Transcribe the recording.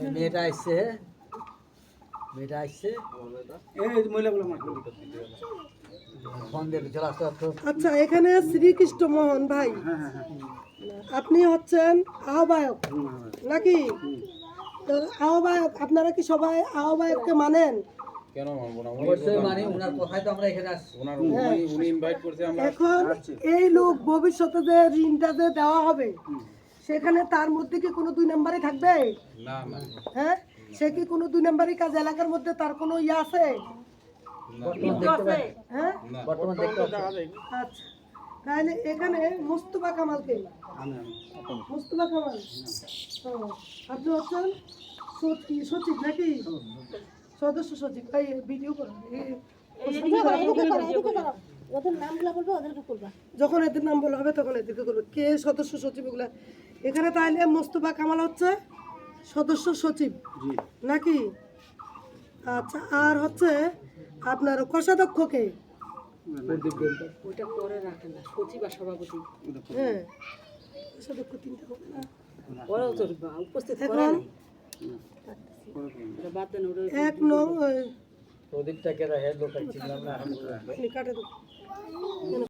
ওই মেয়েটা আসছে মেয়েটা আসছে আচ্ছা এখানে শ্রীকৃষ্ণ মোহন ভাই। আপনি হচ্ছেন আহ্বায়ক নাকি? তো আহ্বায়ক আপনারা কি সবাই আহ্বায়ককে মানেন? কেন মানবো না? অবশ্যই মানে ওনার কথাই তো আমরা এখানে আসছি। ওনার উনি উনি ইনভাইট করছে আমরা। এখন এই লোক ভবিষ্যতে যে ঋণটা যে দেওয়া হবে সেখানে তার মধ্যে কি কোনো দুই নাম্বারই থাকবে হ্যাঁ সে কি কোনো দুই নাম্বারই কাজ এলাকার মধ্যে তার কোনো ইয়ে আছে বর্তমান দেখতে পাই হ্যাঁ আচ্ছা তাহলে এখানে মুস্তফা কামালকে মুস্তফা কামাল আপনি হচ্ছেন সচিব সচিব নাকি সদস্য সচিব এই ভিডিও করুন এই- যখন এদের নাম বলা হবে তখন এদেরকে করবে। কে সদস্য সচিব ওগুলা? এখানে তাহলে মোস্তফা কামাল হচ্ছে সদস্য সচিব। নাকি? আচ্ছা আর হচ্ছে আপনার কোষাধ্যক্ষ কে? ওইটা পরে রাখে না সচিব আর সভাপতি। হ্যাঁ কোষাধ্যক্ষ তিনটা হবে না? ওরাও তো উপস্থিত এখন ওটা ওটা এক নং প্রদীপটাকে দেখে লোক চিনলাম না